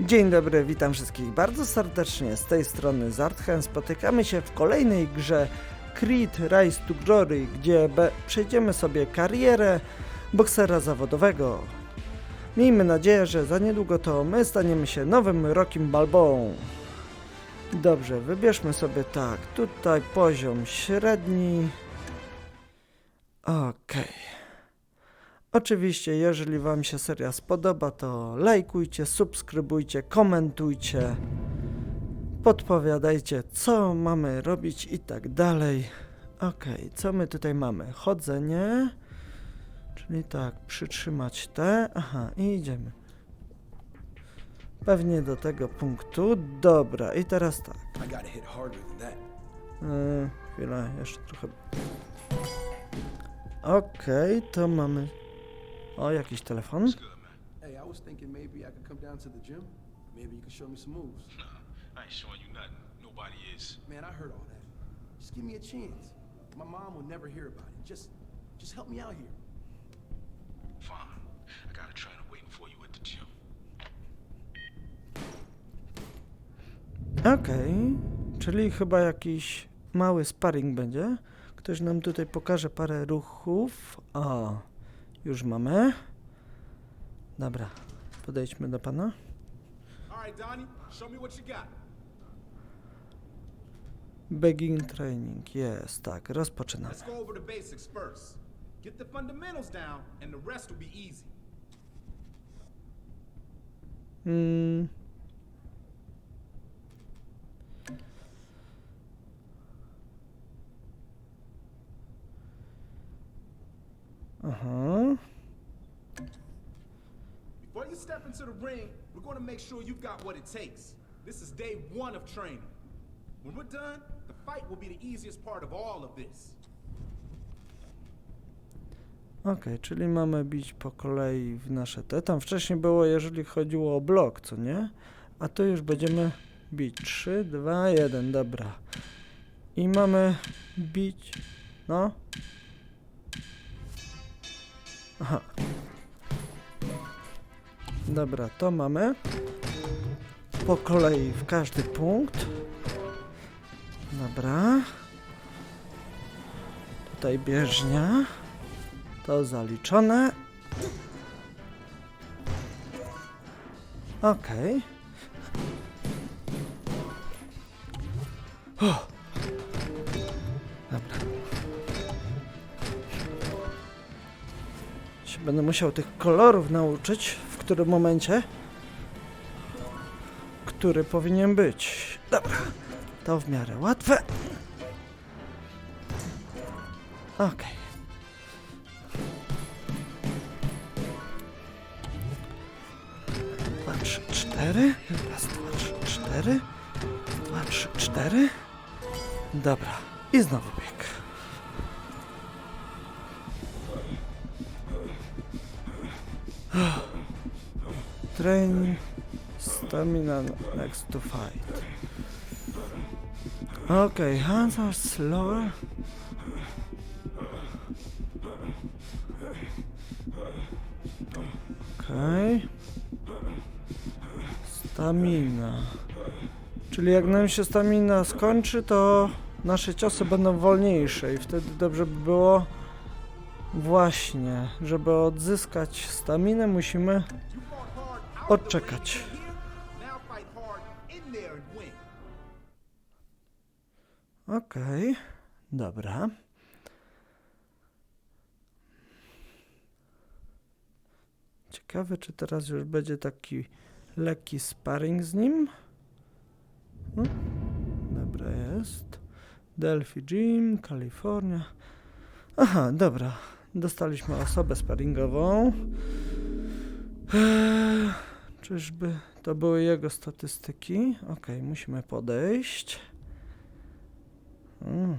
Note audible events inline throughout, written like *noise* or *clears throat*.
Dzień dobry, witam wszystkich bardzo serdecznie. Z tej strony Zartchen. Spotykamy się w kolejnej grze Creed Rise to Glory, gdzie przejdziemy sobie karierę boksera zawodowego. Miejmy nadzieję, że za niedługo to my staniemy się nowym Rockim Balboą. Dobrze, wybierzmy sobie tak. Tutaj poziom średni. Okej. Oczywiście, jeżeli Wam się seria spodoba, to lajkujcie, subskrybujcie, komentujcie, podpowiadajcie, co mamy robić i tak dalej. Ok, co my tutaj mamy? Chodzenie, czyli tak, przytrzymać te. Aha, i idziemy. Pewnie do tego punktu. Dobra, i teraz tak. Yy, chwilę, jeszcze trochę. Okej, to mamy. O, jakiś telefon. Hey, I was thinking maybe I could come down to the gym. Maybe you could show me some moves. I ain't showing you nothing. Nobody is. Man, I heard all that. Just give me a chance. My mom will never hear about it. Just, just help me out here. Fine. I got a trainer waiting for you at the gym. Okej, czyli chyba jakiś mały sparring będzie. Ktoś nam tutaj pokaże parę ruchów. O, już mamy. Dobra, podejdźmy do pana. Begin training, jest, tak, rozpoczynamy. Get the fundamentals down, and the rest will be easy. Mm. Before you step into the ring, we're going to make sure you've got what it takes. This is day one of training. When we're done, the fight will be the easiest part of all of this. Okej, czyli mamy bić po kolei w nasze te. Tam wcześniej było, jeżeli chodziło o blok, co nie? A tu już będziemy bić. 3, 2, 1, dobra. I mamy bić. No. Aha. Dobra, to mamy. Po kolei w każdy punkt. Dobra. Tutaj bieżnia. To zaliczone. Okej. O. będę musiał tych kolorów nauczyć, w którym momencie, który powinien być. Dobra. To w miarę łatwe. Okej. Trzy, cztery. Raz, dwa, trzy, cztery. Dwa, trzy, cztery. Dobra. I znowu bieg. *gasps* Train stamina next to fight. Okay, hands are slower. Okej. Stamina. Czyli jak nam się stamina skończy, to nasze ciosy będą wolniejsze i wtedy dobrze by było właśnie, żeby odzyskać staminę musimy Odczekać. Okej, dobra. Ciekawe, czy teraz już będzie taki lekki sparring z nim. Hmm? Dobra, jest. Delphi Gym, Kalifornia. Aha, dobra. Dostaliśmy osobę sparingową. Eee, czyżby to były jego statystyki? Okej, musimy podejść. Mm.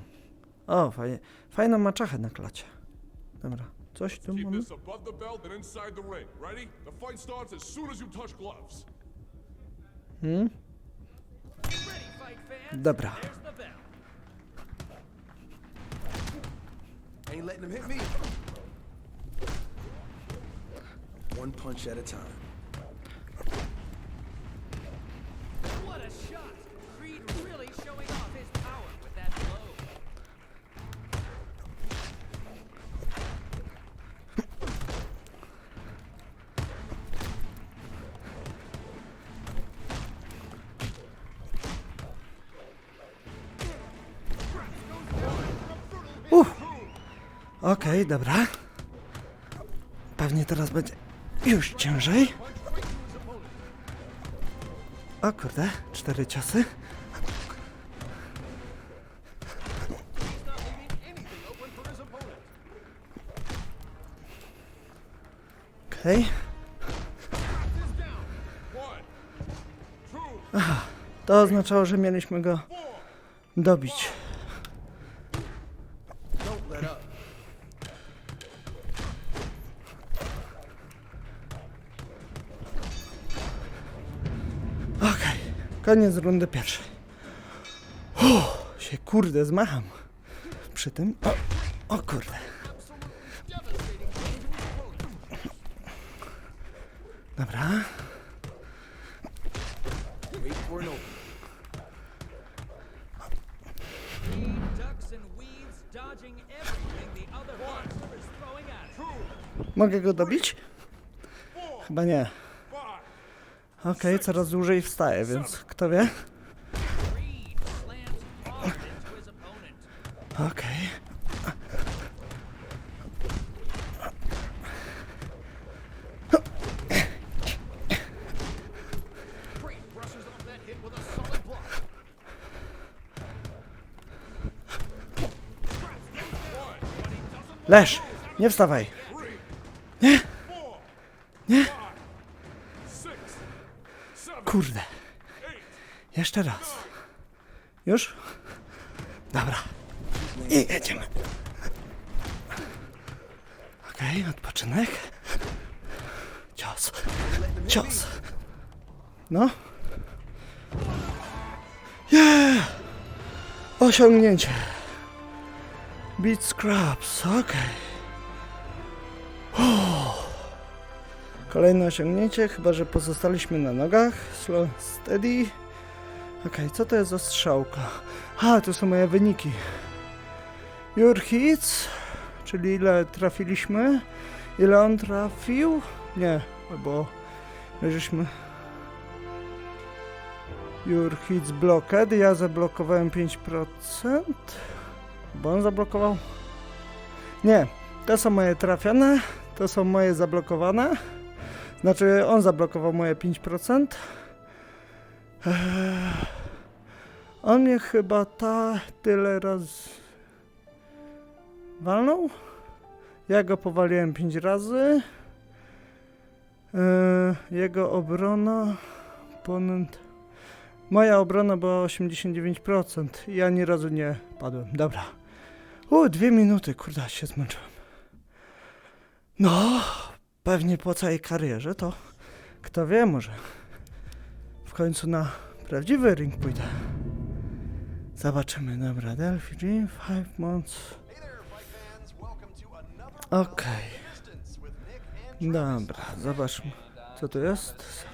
O, fajnie. Fajną maczachę na klacie. Dobra, coś tu mamy? this above the belt and inside the one punch at a time. What a shot! Creed really showing off his power with that blow. Uff. Okej, dobra. Pewnie teraz będzie już ciężej. O kurde, cztery ciosy. Okej. Aha, to oznaczało, że mieliśmy go dobić. Koniec rundy pierwszej. Uff, się kurde zmacham. Przy tym. O, o kurde. Dobra. Mogę go dobić? Chyba nie. Okej, coraz dłużej wstaje, więc kto wie? Okej. Leż! Nie wstawaj! Jeszcze raz. Już? Dobra. I jedziemy. Okej, odpoczynek. Cios. Cios. No. Yeah! Osiągnięcie. Beat Scraps, okej. Uff. Kolejne osiągnięcie, chyba że pozostaliśmy na nogach. Slow steady. Okej, co to jest za strzałka? A, to są moje wyniki. Your hits, czyli ile trafiliśmy, ile on trafił? Nie, albo my żeśmy... Your hits blocked, ja zablokowałem 5%, bo on zablokował? Nie, to są moje trafione, to są moje zablokowane. Znaczy, on zablokował moje 5%. On mnie chyba ta tyle raz walnął. Ja go powaliłem 5 razy. Eee, jego obrona. Ponad. Moja obrona była 89%. Ja ani razu nie padłem. Dobra. U, dwie minuty, kurde, się zmęczyłem. No, pewnie po całej karierze to kto wie, może końcu na prawdziwy ring pójdę. Zobaczymy, dobra, Delphi Dream, 5 months. Okej. Dobra, zobaczmy, co tu jest.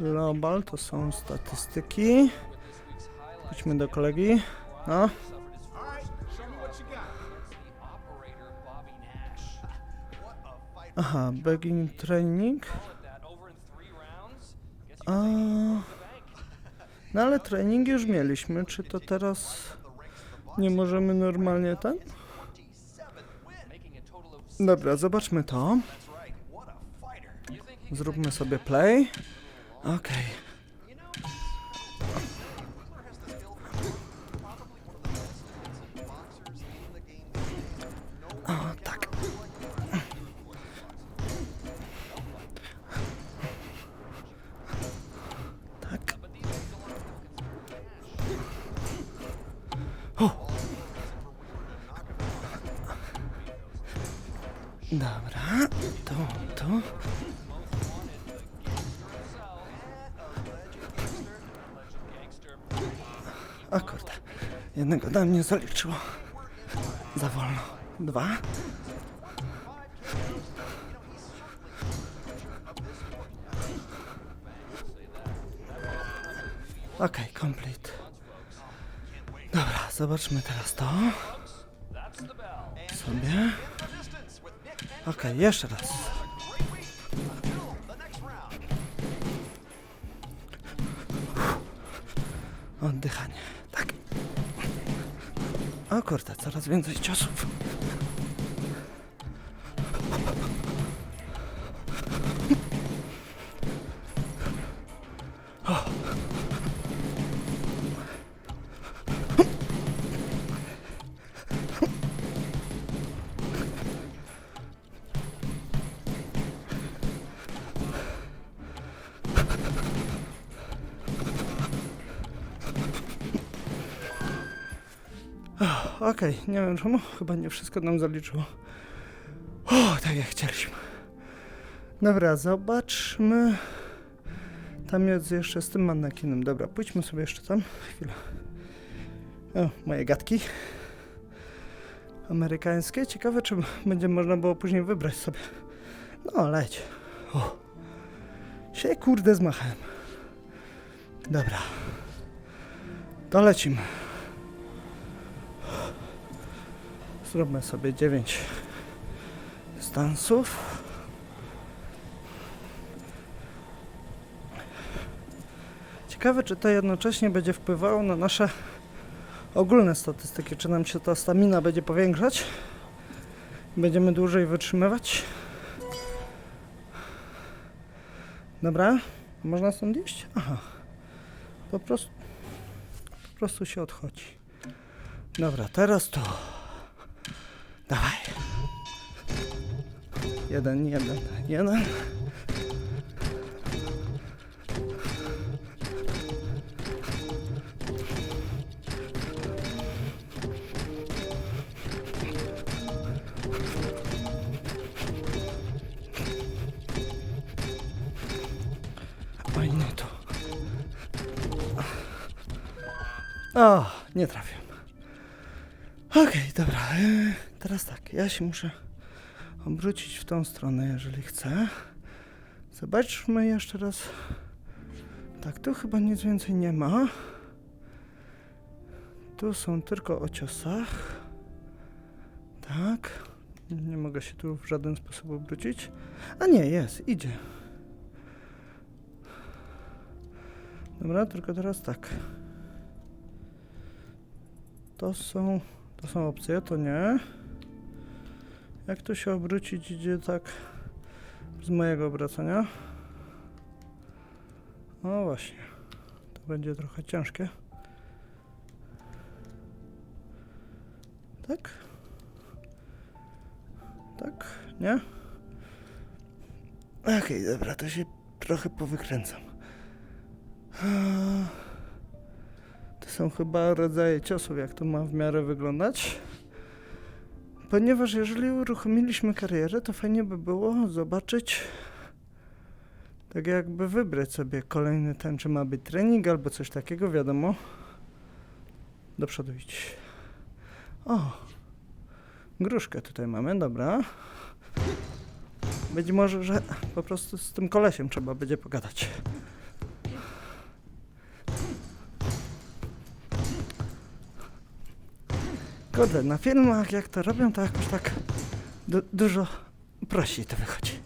Global, to są statystyki. Chodźmy do kolegi. No, All right, show me what you got. Operator Bobby Nash. aha, beginning training. That over in three rounds. Guess A... No ale trening już mieliśmy, czy to teraz nie możemy normalnie ten? Dobra, zobaczmy to. Zróbmy sobie play. Okej. O, Dobra, to, to. O kurde, jednego na mnie zaliczyło. Za wolno. Dwa. Okej, complete. Dobra, zobaczmy teraz to. Sobie. Okej, jeszcze raz. Oddychanie. Tak. O kurde, coraz więcej ciosów. Okej, nie wiem czemu, chyba nie wszystko nam zaliczyło. O, tak jak chcieliśmy. Dobra, zobaczmy. Tam jest jeszcze z tym manekinem. Dobra, pójdźmy sobie jeszcze tam. Chwilę. O, moje gadki. Amerykańskie. Ciekawe, czy będzie można było później wybrać sobie. No, leć. O. Się kurde zmachałem. Dobra. To lecimy. Zróbmy sobie 9 dystansów. Ciekawe, czy to jednocześnie będzie wpływało na nasze ogólne statystyki. Czy nam się ta stamina będzie powiększać? Będziemy dłużej wytrzymywać? Dobra, można stąd iść? Aha. Po prostu, po prostu się odchodzi. Dobra, teraz to. Dawaj. Jeden, jeden, jeden. Oj. O, nie trafiłem. Okej, dobra. Teraz tak, ja się muszę obrócić w tą stronę, jeżeli chcę. Zobaczmy jeszcze raz. Tak, tu chyba nic więcej nie ma. Tu są tylko o ciosach. Tak. Nie mogę się tu w żaden sposób obrócić. A nie, jest, idzie. Dobra, tylko teraz tak. To są, to są opcje, to nie. Jak to się obrócić idzie tak z mojego obracania? No właśnie. To będzie trochę ciężkie. Tak? Tak? Nie? Okej, dobra, to się trochę powykręcam. To są chyba rodzaje ciosów, jak to ma w miarę wyglądać. Ponieważ jeżeli uruchomiliśmy karierę, to fajnie by było zobaczyć, tak jakby wybrać sobie kolejny ten, czy ma być trening albo coś takiego, wiadomo. Do przodu idź. O, gruszkę tutaj mamy, dobra. Być może, że po prostu z tym kolesiem trzeba będzie pogadać. Kurde, na filmach jak to robią, to jakoś tak du- dużo prościej to wychodzi.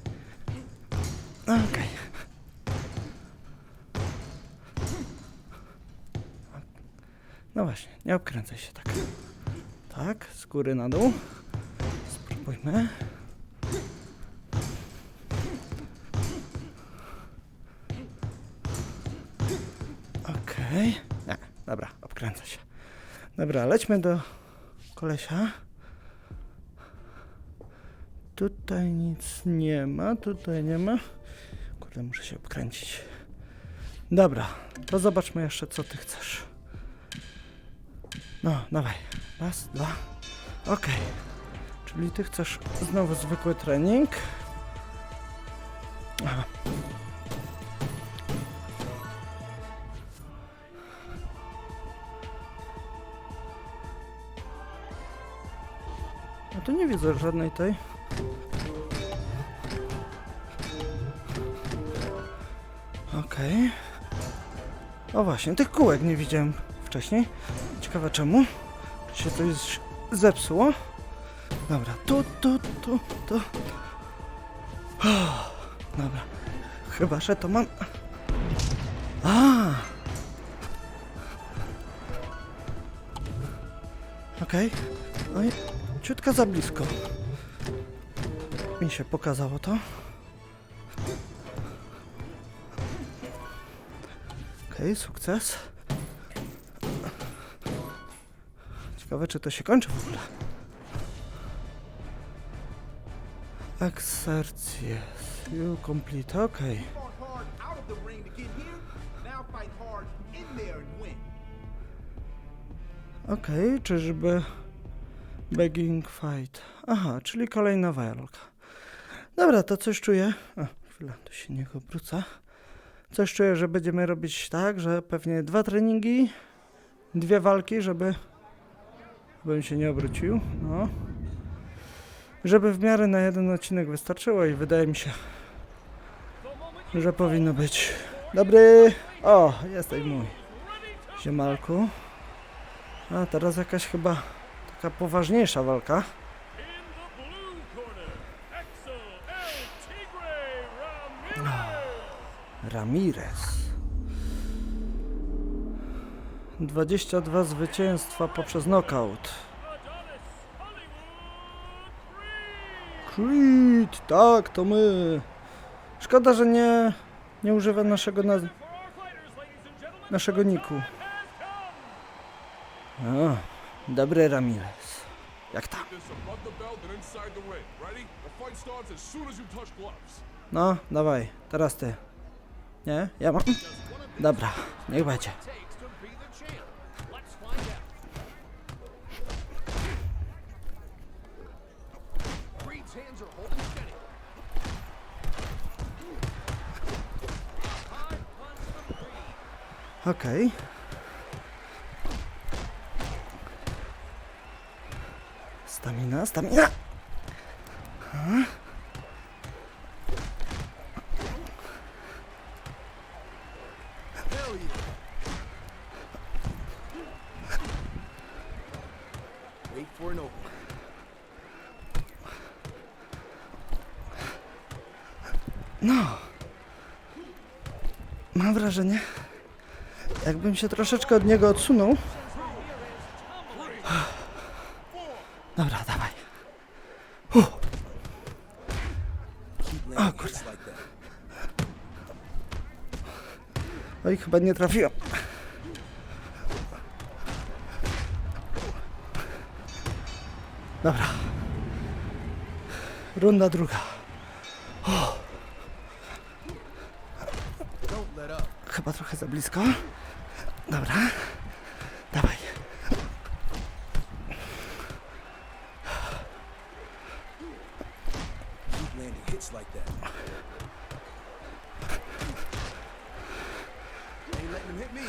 Okej. No właśnie, nie obkręcaj się tak. Tak, z góry na dół. Spróbujmy. Okej. Nie, dobra, obkręcę się. Dobra, lećmy do kolesia. Tutaj nic nie ma, tutaj nie ma. Kurde, muszę się obkręcić. Dobra, to zobaczmy jeszcze, co ty chcesz. No, dawaj. Raz, dwa. Okej. Czyli ty chcesz znowu zwykły trening. Aha. Widzę żadnej tej. Okej. O właśnie, tych kółek nie widziałem wcześniej. Ciekawe czemu. Czy się coś zepsuło? Dobra, tu, tu, tu, tu. Dobra. Chyba, że to mam... A! Okej. No i ciutka za blisko. Mi się pokazało to. Okej, sukces. Ciekawe, czy to się kończy w ogóle. Exercise. You complete, okej. Win. Okej, czyżby Begging fight. Aha, czyli kolejna walka. Dobra, to coś czuję. A, chwila, to się niech obrócę. Coś czuję, że będziemy robić tak, że pewnie dwa treningi, dwie walki, żeby. Bym się nie obrócił. No. Żeby w miarę na jeden odcinek wystarczyło i wydaje mi się, że powinno być. Dobry! O, jesteś mój. Ziemalku. A teraz jakaś chyba taka poważniejsza walka. Ramirez. 22 zwycięstwa poprzez knockout. Creed, tak, to my. Szkoda, że nie, nie używa naszego naz naszego niku. A, dobry Ramirez. Jak tam? No, dawaj, teraz ty. Nie? Ja mam? Dobra, niech będzie. Takes to be the champ. Let's find out. Creed's hands are holding steady. Hard punch from Creed. Okej. Stamina, stamina. Opening. No. Mam wrażenie, jakbym się troszeczkę od niego odsunął. Dobra, dawaj. Keep landing hits like that. Oj, chyba nie trafiłem. Dobra. Runda druga. Chyba trochę za blisko. Dobra. Dawaj. Keep landing hits like that. Ain't letting him hit me.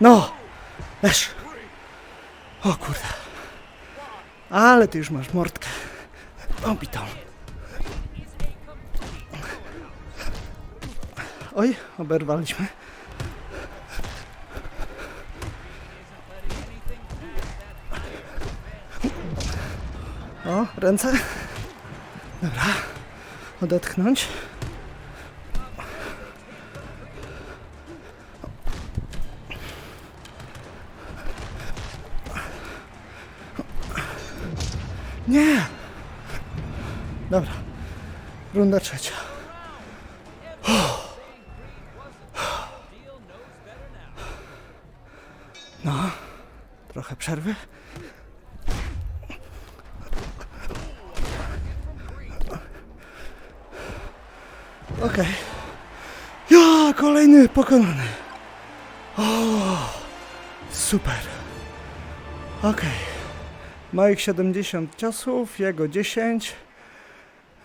No! Leż! O kurde. Ale ty już masz mordkę. Obitą. Oj, oberwaliśmy. O, ręce. Dobra. Odetchnąć. Nie! Dobra. Runda trzecia. No. Trochę przerwy. Okej. Ja, kolejny pokonany. O, super. Okej. Moich 70 ciosów, jego 10.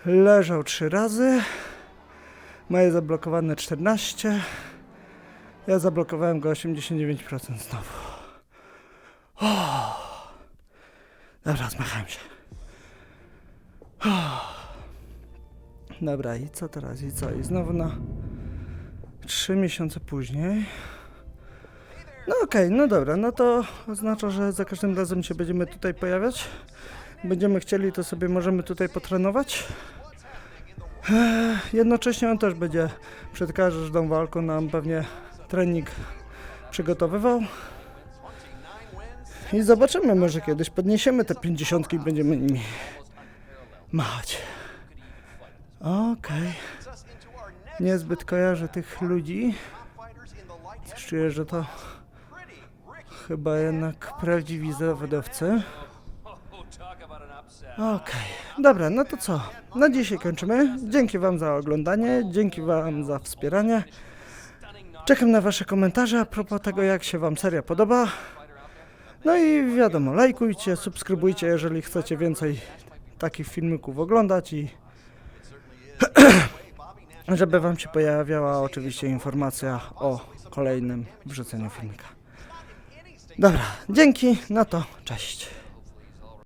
Leżał 3 razy. Moje zablokowane 14. Ja zablokowałem go 89% znowu. O! Dobra, zmachałem się. O! Dobra, i co teraz? I co? I znowu na 3 miesiące później. No okej, no dobra, no to oznacza, że za każdym razem się będziemy tutaj pojawiać. Będziemy chcieli, to sobie możemy tutaj potrenować. Jednocześnie on też będzie przed każdą walką nam pewnie trening przygotowywał. I zobaczymy, może kiedyś podniesiemy te 50 i będziemy nimi machać. Okej. Niezbyt kojarzę tych ludzi. Czuję, że to chyba jednak prawdziwi zawodowcy. Okej, dobra, no to co? Na dzisiaj kończymy. Dzięki Wam za oglądanie, dzięki Wam za wspieranie. Czekam na Wasze komentarze a propos tego, jak się Wam seria podoba. No i wiadomo, lajkujcie, subskrybujcie, jeżeli chcecie więcej takich filmików oglądać i *clears throat* żeby Wam się pojawiała oczywiście informacja o kolejnym wrzuceniu filmika. Dobra, dzięki, no to cześć.